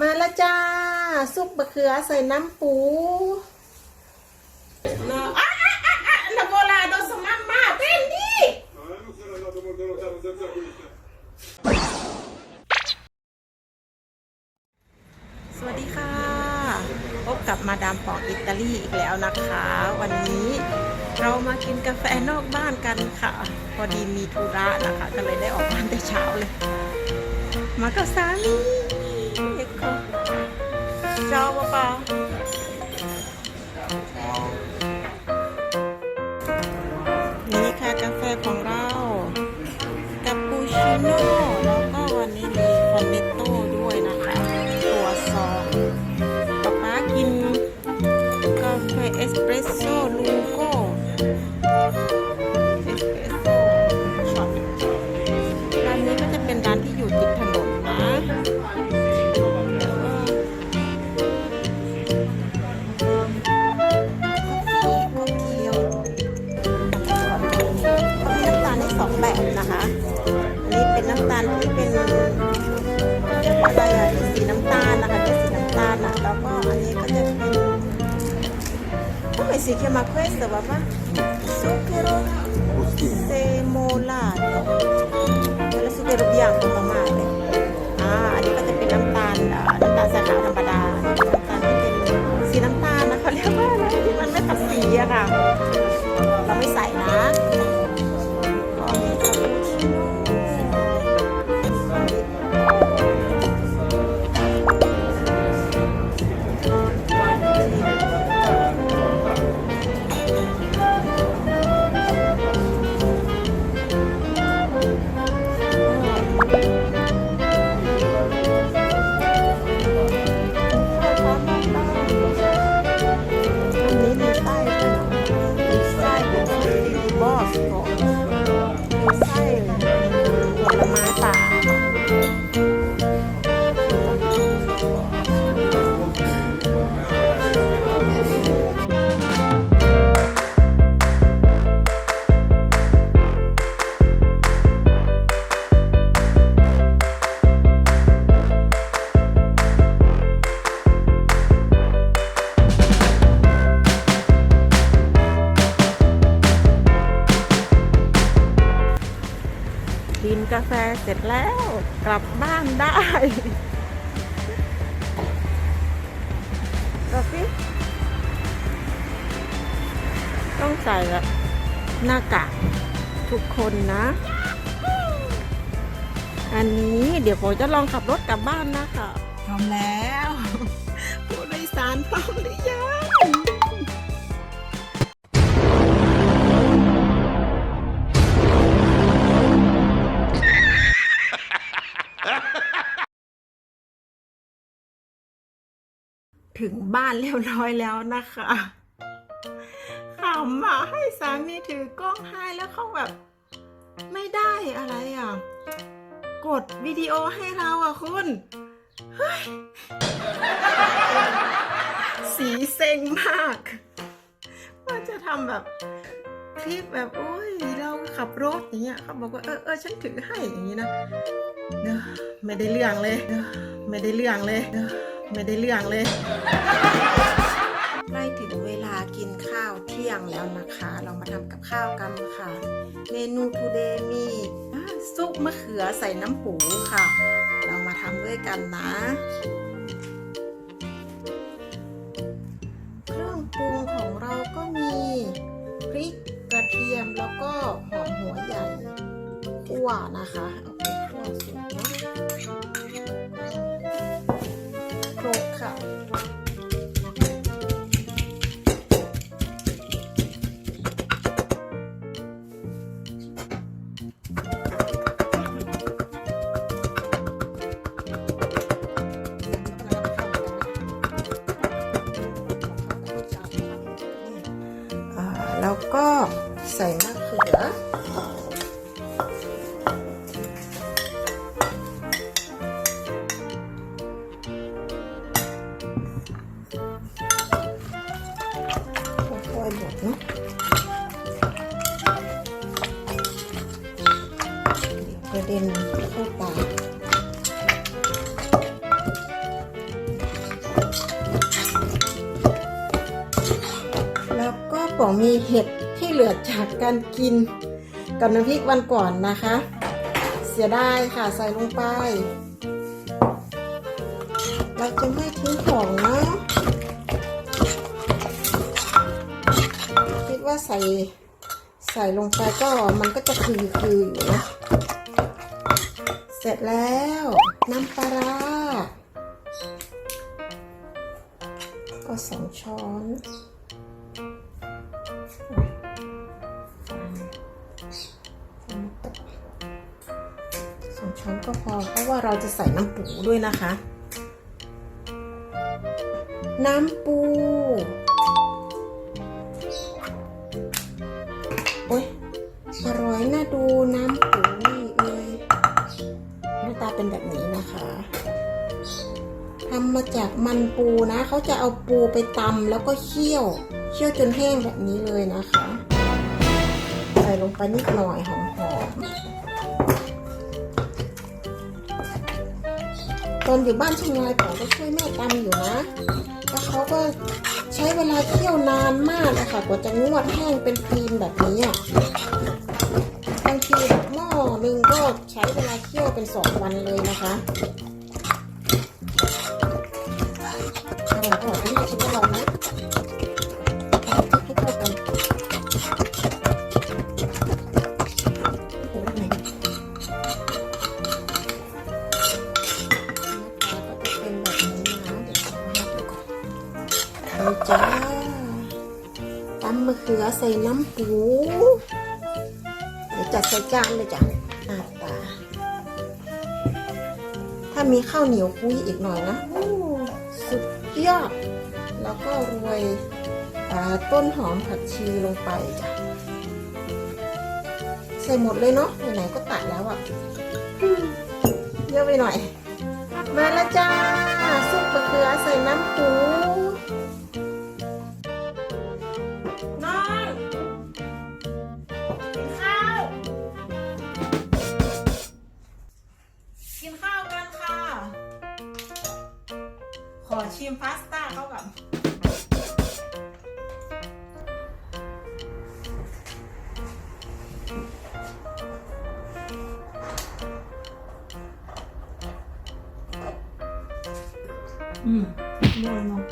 มาแล้วจ้า ซุปบะเขือใส่น้ำปูเนาะอะอะอะอะนาโบลาโดสมัมมาเป็นดิสวัสดีค่ะ พบกับมาดามปองอิตาลีอีกแล้วนะคะ วันนี้เรามากินกาแฟนอกบ้านกันค่ะ พอดีมีธุระนะคะ ก็เลยได้ออกบ้านแต่เช้าเลย มากับสามี เด็กค่ะเจ้าปะปานี่ค่ะกาแฟของเราคาปูชิโน่ ยังตัวมากเลยอ่า อันนี้ก็จะเป็นน้ำตาลอ่าน้ำตาลสายขาวธรรมดา น้ำตาลที่เป็นสีน้ำตาลนะเขาเรียกว่าอะไรที่มันไม่ตัดสีอะค่ะ เราไม่ใส่นะ ใส่หน้ากากทุกคนนะ อันนี้เดี๋ยวผมจะลองขับรถกลับบ้านนะคะพร้อมแล้วผู้โดยสารพร้อมหรือยังถึงบ้านเรียบร้อยแล้วนะคะ ขำอะให้สามีถือกล้องให้แล้วเขาแบบ ไม่ได้อะไรอะ กดวิดีโอให้เราอะคุณเฮ้ยสีเซ็งมากว่าจะทำแบบคลิปแบบโอ้ยเราขับรถอย่างเงี้ยเขาบอกว่าเออเออฉันถือให้อย่างงี้นะเนอะไม่ได้เรื่องเลยเนอะไม่ได้เรื่องเลยเนอะไม่ได้เรื่องเลย ใกล้ถึงเวลากินข้าวเที่ยงแล้วนะคะ เรามาทำกับข้าวกันค่ะ เมนูทูเดย์มีซุปมะเขือใส่น้ำปูค่ะ เรามาทำด้วยกันนะ เครื่องปรุงของเราก็มีพริกกระเทียมแล้วก็หอมหัวใหญ่คั่วนะคะ เอาไปคั่วสุกนะ ใส่มะเขือค่อยๆบดเนาะกระเด็นเข้าปากแล้วก็ผมมีเห็ด เหลือจากการกินกับน้ำพริกวันก่อนนะคะ เสียดายค่ะใส่ลงไป เราจะไม่ทิ้งของนะคิดว่าใส่ใส่ลงไปก็มันก็จะคือคืออยู่นะเสร็จแล้วน้ำปลาร้าก็สองช้อน ก็พอ เพราะว่าเราจะใส่น้ำปูด้วยนะคะ น้ำปูโอ๊ยอร่อยน่าดูน้ำปูนี่เลยหน้าตาเป็นแบบนี้นะคะทำมาจากมันปูนะ เขาจะเอาปูไปตำแล้วก็เคี่ยว เคี่ยวจนแห้งแบบนี้เลยนะคะ ใส่ลงไปนิดหน่อยหอมๆ ตอนอยู่บ้านเชียงรายผมก็ช่วยแม่ตำอยู่นะ แล้วเขาก็ใช้เวลาเคี่ยวนานมากนะคะกว่าจะงวดแห้งเป็นครีมแบบนี้บางทีหม้อหนึ่งก็ใช้เวลาเคี่ยวเป็นสองวันเลยนะคะอร่อยอร่อยไม่ชิมก็ลองนะ ส่น้ำปูเดี๋ยวจัดใส่จานเลยจ้ะหน้าตา ถ้ามีข้าวเหนียวคุยอีกหน่อยนะสุดยอด แล้วก็โรยต้นหอมผักชีลงไปจ้ะ ใส่หมดเลยเนาะไหนๆก็ตัดแล้วอะ่ะเยอะไปหน่อย มาแล้วจ้าซุปมะเขือใส่น้ำปู มพาสต้าเข้ากับอืมอร่อยเนาะ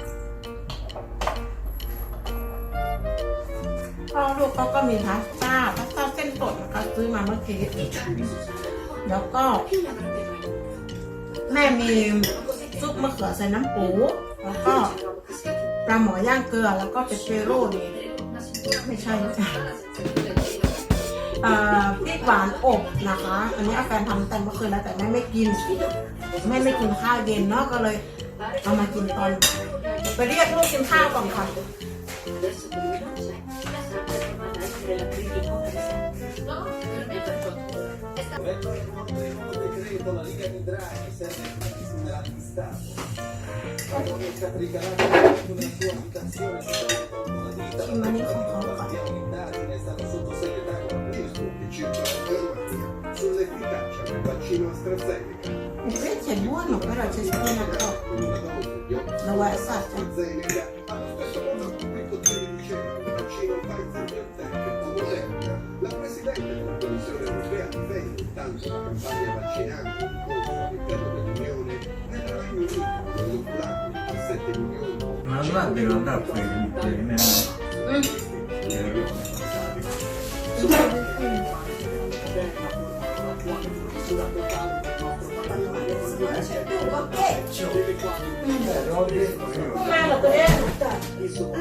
พ่อลูกเขาก็มีพาสต้าพาสต้าเส้นสดนะคะซื้อมาเมื่อกี้แล้วก็ แม่มีซุปมะเขือใส่น้ำปู แล้วก็ปลาหมอย่างเกลือแล้วก็เปปเปโร่นี่ไม่ใช่เอ่อพริกหวานอบนะคะ อันนี้อาแฟนทำแต่เมื่อคืนแล้วแต่แม่ไม่กินแม่ไม่กินข้าวเย็นเนาะก็เลยเอามากินตอน ไปเรียกลูกกินข้าวก่อนค่ะ Vengo il nuovo di Draghi serve una di Stato. Quando è stata ricavata nella sua abitazione, si è la vita, la nuova un'indagine di circa la sull'efficacia del vaccino AstraZeneca. Il è buono, però c'è solo una cosa. Lo guarda, campagna vaccinale in corso all'interno dell'Unione nel Regno Unito, dell'oculato di 17 milioni Ma guarda che non dà quelli, nemmeno. มากับตัวเอง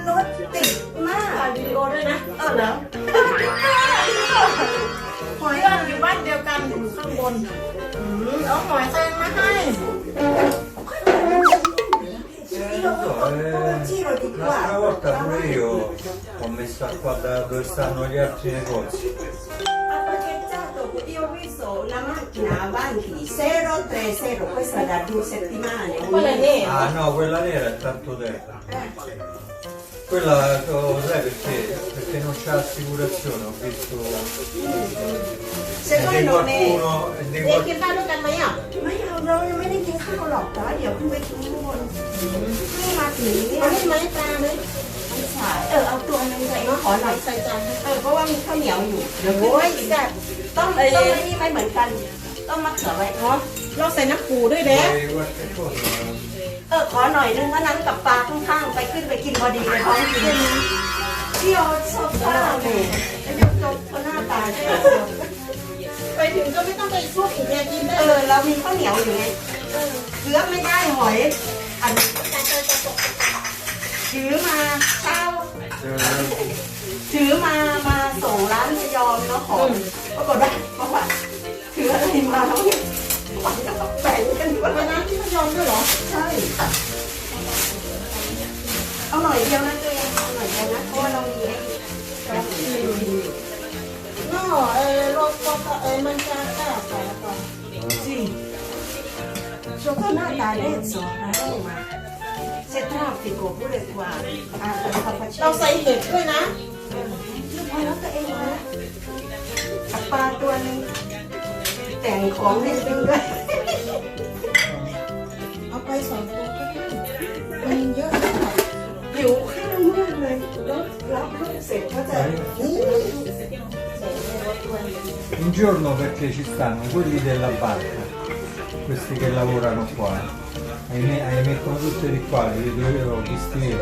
รถติดมากถ่ายวิดีโอด้วยนะเออเหรอหอยเราอยู่บ้านเดียวกันอยู่ข้างบน อืมเอาหอยแซงมาให้ L'altra volta pure io ho messo qua da dove stanno gli altri negozi. Ha parcheggiato, io ho visto la macchina avanti 030, questa da due settimane. un คนละ mese. นี่ Ah no, quella nera è tanto tempo. Quella oh, sai perché? Perché non c'è assicurazione, ho visto Se e voi di non è... qualcuno e di เด็ก qual- กินข้าวด้วยกันไหมอะ Ma io non, non mi dico ข้าวหรอกนะเดี๋ยวขึ้นไปกินข้างบนนี่มาถึงเนี่เอายได้ไหมปลาไหมไม่ใช่เออเอาตัวนึงเลยเนาะขอหน่อยใส่จานให้เออเพราะว่ามีข้าวเหนียวอยู่เดี๋ยวโอ้ยแซ่บต้องต้องไม่นี่ไม่เหมือนกันต้องมะเขือไว้เนาะเราใส่น้ำปูด้วยเด้ Vuoi qualche cosa? เออขอหน่อยนึงว่านั้นกับปลาข้างๆไปขึ้นไปกินพอดีเลยท้องกินเที่ยวชอบข้าวเลยไอ้เจ้าโจ๊กคนหน้าตาเที่ยว ไปถึงก็ไม่ต้องไปซุปอีกแกกินได้เออ เรามีข้าวเหนียวอยู่ไงเลือกไม่ได้หอย อันถือมาเช้าถือมามาส่งร้านพยอมเนาะของปรากฏว่าบอกว่าถืออะไรมาแล้วเนี่ยวัญกับแบ่งกันอยู่ว่าวันนั้นที่พยอมด้วยเหรอ ใช่เอาหน่อยเดียวนะตัวเองเอาหน่อยเดียวนะเพราะว่าเรามีไอ้เรามีอยู่ no eh, lo posso eh, mangiare a casa poi. จริงโชว์หน้าตาเล่นสองนะเซตราฟิโกพูดเลยกว่าเราใส่เห็ดด้วยนะพอแล้วตัวเองนะปลาตัวนึงแต่งของให้ดึงด้วยเอาไปสองตัวก็ได้มันเยอะมากหิวข้าวมากเลยแล้วรับลูกเสร็จก็จะ นี่ un giorno perché ci stanno quelli della barca, questi che lavorano qua, e ne, mettono tutti di qua, li vedo io, ho visto io.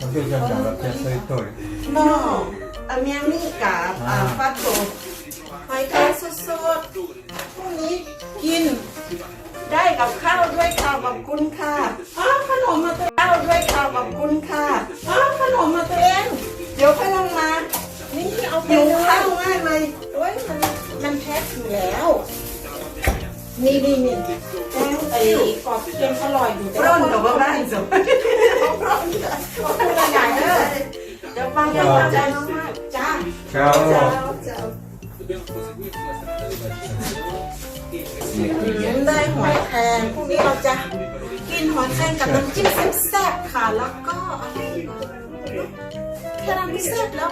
Ma tu sei andata a Piazza Vittoria? No, la mia amica ah. ha fatto ma fai caso solo, กับอ่าฟัดโตหอยแครงสดพรุ่งนี้กินๆได้กับข้าวด้วยข้าวกับคุณค่ะอ้าวขนมมาตัวข้าวด้วยข้าวกับคุณค่ะอ้าวขนมมาตัวเองเดี๋ยวค่อยลงมา นี่เอาไปหิวเลข้าวยง่ายเลยโอ้ยมันมันแพ็คอยู่แล้ว นี่นี่นี่แป้งไอ้กรอบเค็มอร่อยอยู่ร่อนกับว่าบ้านสมร่อนกับใหญ่เลยเดี๋ยวฟังกันเข้าใจมากๆจ้า ciao! ได้หอยแครงพรุ่งนี้เราจะกินหอยแครงกับน้ำจิ้มแซ่บๆค่ะ แล้วก็อะไรแค่นั้นไม่แซ่บแล้ว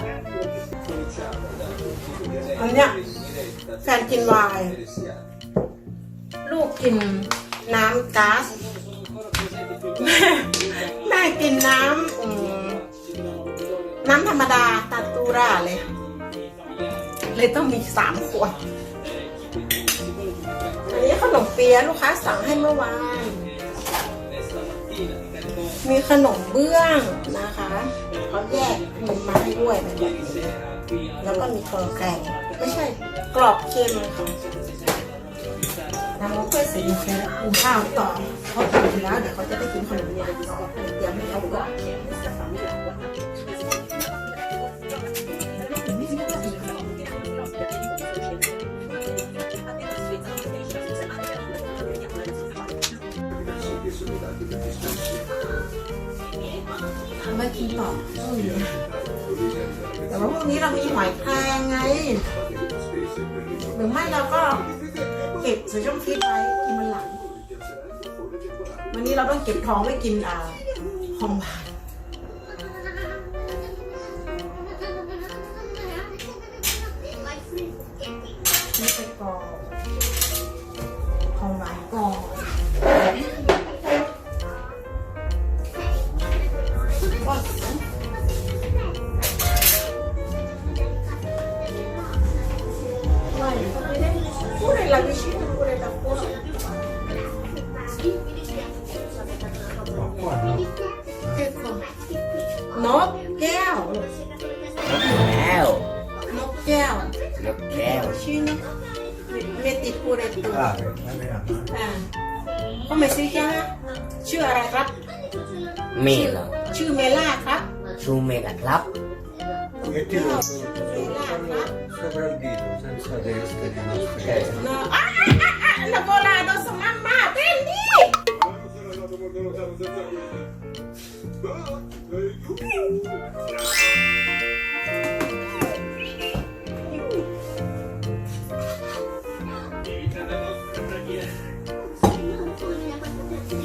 อันเนี้ยแฟนกินไวน์ลูกกินน้ำก๊าซแม่แม่กินน้ำน้ำธรรมดาตาตูราเลย เลยต้องมีสามขวดอัน ขนมเปี๊ยะลูกค้าสั่งให้เมื่อวาน มีขนมเบื้องนะคะเขาแยกมันมาให้ด้วยแบบนี้แล้วก็มีกรอบแกงไม่ใช่กรอบเค็มค่ะน้ำมันเพื่อสีแค่กินข้าวต่อเขากินแล้วเดี๋ยวเขาจะได้กินขนมเย็นต่อเดี๋ยวไม่เอาก่อน นี้เรามีหอยแครงไง หรือไม่เราก็เก็บใส่ช่องฟิตไว้กินมันหลัง วันนี้เราต้องเก็บท้องไว้กินอ่าหอมหวาน วนกแก้ว vicino metti pure tu Ah, va bene. อ่าเขาไม่ซื้อแค่ชื่ออะไรครับเมลชื่อเมล่าครับชูเมกะครับ E ti lo เมล่าครับ sopra il dito, senza testa di nostro เนอะอะอะอะ ราโดสมัมมาเป็นดิ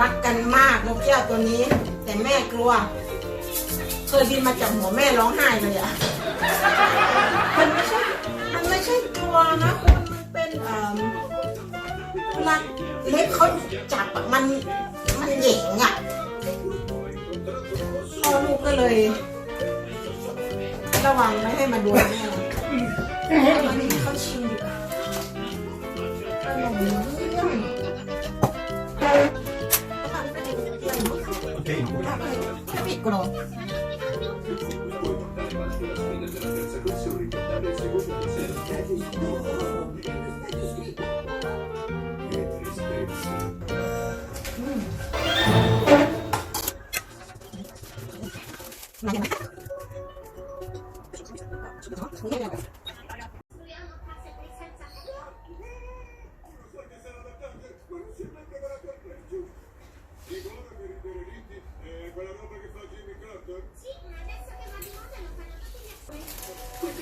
รักกันมากนกแก้วตัวนี้ แต่แม่กลัว เคยบินมาจากหัวแม่ร้องไห้เลยอะมันไม่ใช่มันไม่ใช่ใช่ตัวนะคุณมันเป็นเอ่อเวลาเล็บเขาจับอะมันมันเหย่งอะพ่อลูกก็เลย ระวังไม่ให้มาโดนแม่มันให้เขาชิมดีกว่าขนมเยี่ ยม piccolo.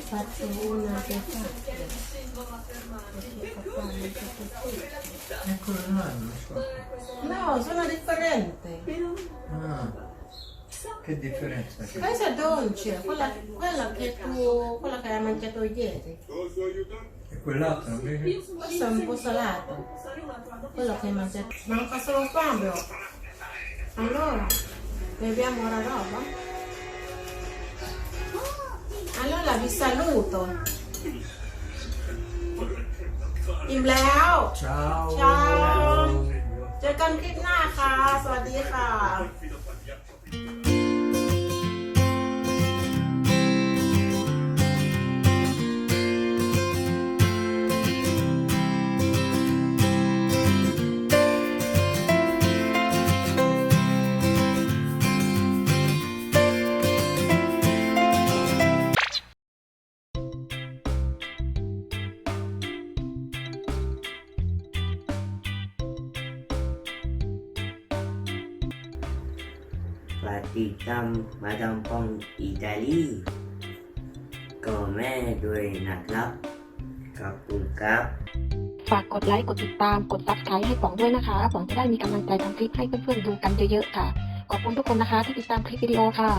Faccio una che non so. No, sono differenti. Ah, che differenza c'è? Questa è dolce, quella, quella che tu quella che hai mangiato ieri. E quell'altro invece? Questo è un po' salato. Quello che hai mangiato. Manca solo un cambio. Allora, beviamo la roba? Allora vi saluto. อิ่มแล้ว Ciao! Ciao. เจอกันคลิปหน้าค่ะ สวัสดีค่ะ ฝากติดตามมาดามปองอิตาลีก็แม่ด้วยนะครับขอบคุณครับ ฝากกดไลค์ กดติดตาม กดซับสไครต์ให้ป๋องด้วยนะคะป๋องจะได้มีกำลังใจทำคลิปให้เพื่อนๆดูกันเยอะๆค่ะ ขอบคุณทุกคนนะคะที่ติดตามคลิปวิดีโอค่ะ